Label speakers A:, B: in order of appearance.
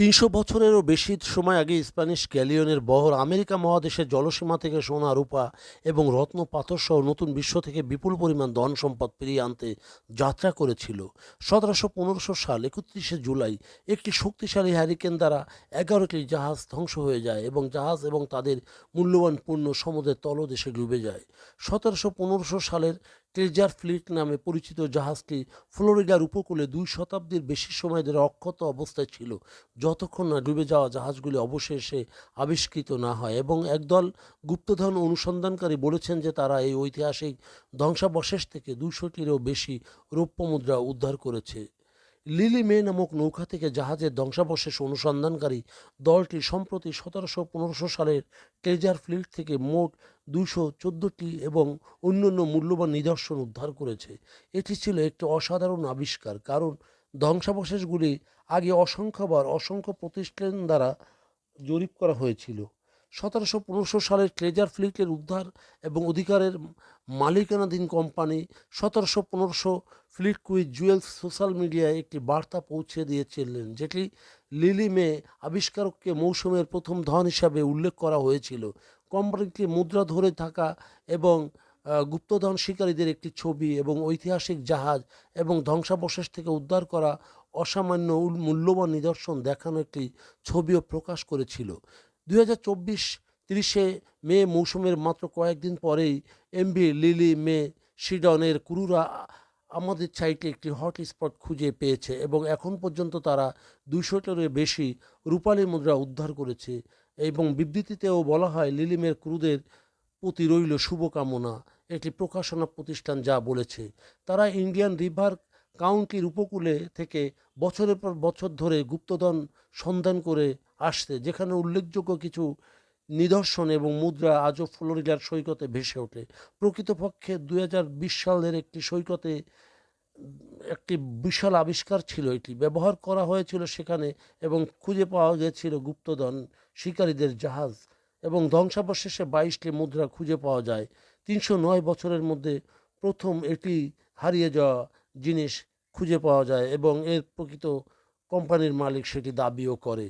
A: তিনশো বছরেরও বেশি সময় আগে স্প্যানিশ ক্যালিয়নের বহর আমেরিকা মহাদেশের জলসীমা থেকে সোনা, রূপা এবং রত্ন, পাথরসহ নতুন বিশ্ব থেকে বিপুল পরিমাণ ধন সম্পদ ফিরিয়ে আনতে যাত্রা করেছিল। সতেরোশো পনেরোশো সাল একত্রিশে জুলাই একটি শক্তিশালী হ্যারিকেন দ্বারা এগারোটি জাহাজ ধ্বংস হয়ে যায় এবং জাহাজ এবং তাদের মূল্যবান পণ্য সমুদ্রের তলদেশে ডুবে যায়। সতেরোশো পনেরোশো সালের ট্রেজার ফ্লিট নামে পরিচিত জাহাজটি ফ্লোরিডার উপকূলে দুই শতাব্দীর বেশি সময় ধরে অক্ষত অবস্থায় ছিল, যতক্ষণ না ডুবে যাওয়া জাহাজগুলি অবশেষে আবিষ্কৃত না হয়। এবং একদল গুপ্তধন অনুসন্ধানকারী বলেছেন যে তারা এই ঐতিহাসিক ধ্বংসাবশেষ থেকে দুশোটিরও বেশি রৌপ্য মুদ্রা উদ্ধার করেছে। লিলি মে নামক নৌকা থেকে জাহাজের ধ্বংসাবশেষ অনুসন্ধানকারী দলটি সম্প্রতি সতেরোশো পনেরোশো সালের ট্রেজার ফ্লিট থেকে মোট দুশো চোদ্দোটি এবং অন্যান্য মূল্যবান নিদর্শন উদ্ধার করেছে। এটি ছিল একটি অসাধারণ আবিষ্কার, কারণ ধ্বংসাবশেষগুলি আগে অসংখ্যবার অসংখ্য প্রতিষ্ঠান দ্বারা জরিপ করা হয়েছিল। সতেরোশো পনেরোশো সালের ট্রেজার ফ্লিটের উদ্ধার এবং অধিকারের মালিকানাধীন কোম্পানি সতেরোশো পনেরোশো ফ্লিট কুইজ জুয়েলস সোশ্যাল মিডিয়ায় একটি বার্তা পৌঁছে দিয়েছিলেন, যেটি লিলি মে আবিষ্কারককে মৌসুমের প্রথম ধন হিসাবে উল্লেখ করা হয়েছিল। কোম্পানিটি মুদ্রা ধরে থাকা এবং গুপ্তধন শিকারীদের একটি ছবি এবং ঐতিহাসিক জাহাজ এবং ধ্বংসাবশেষ থেকে উদ্ধার করা অসামান্য মূল্যবান নিদর্শন দেখানো একটি ছবিও প্রকাশ করেছিল। দুই হাজার চব্বিশ তিরিশে মে মৌসুমের মাত্র কয়েকদিন পরেই এমবি লিলি মে সিডনের কুরুরা আমাদের সাইটে একটি হট স্পট খুঁজে পেয়েছে এবং এখন পর্যন্ত তারা দুশোটারও বেশি রূপালী মুদ্রা উদ্ধার করেছে এবং বিবৃতিতেও বলা হয় লিলিমের ক্রুদের প্রতি রইল শুভকামনা। একটি প্রকাশনা প্রতিষ্ঠান যা বলেছে। তারা ইন্ডিয়ান রিভার কাউন্টির উপকূলে থেকে বছরের পর বছর ধরে গুপ্তধন সন্ধান করে আসছে যেখানে উল্লেখযোগ্য কিছু নিদর্শন এবং মুদ্রা আজও ফ্লোরিডার সৈকতে ভেসে ওঠে। প্রকৃতপক্ষে দুই হাজার বিশ সালের একটি সৈকতে একটি বিশাল আবিষ্কার ছিল এটি। ব্যবহার করা হয়েছিল সেখানে এবং খুঁজে পাওয়া গেছিল গুপ্তধন শিকারীদের জাহাজ এবং ধ্বংসাবশেষে বাইশটি মুদ্রা খুঁজে পাওয়া যায়। তিনশো নয় বছরের মধ্যে প্রথম এটি হারিয়ে যাওয়া জিনিস খুঁজে পাওয়া যায় এবং এর প্রকৃত কোম্পানির মালিক সেটি দাবিও করে।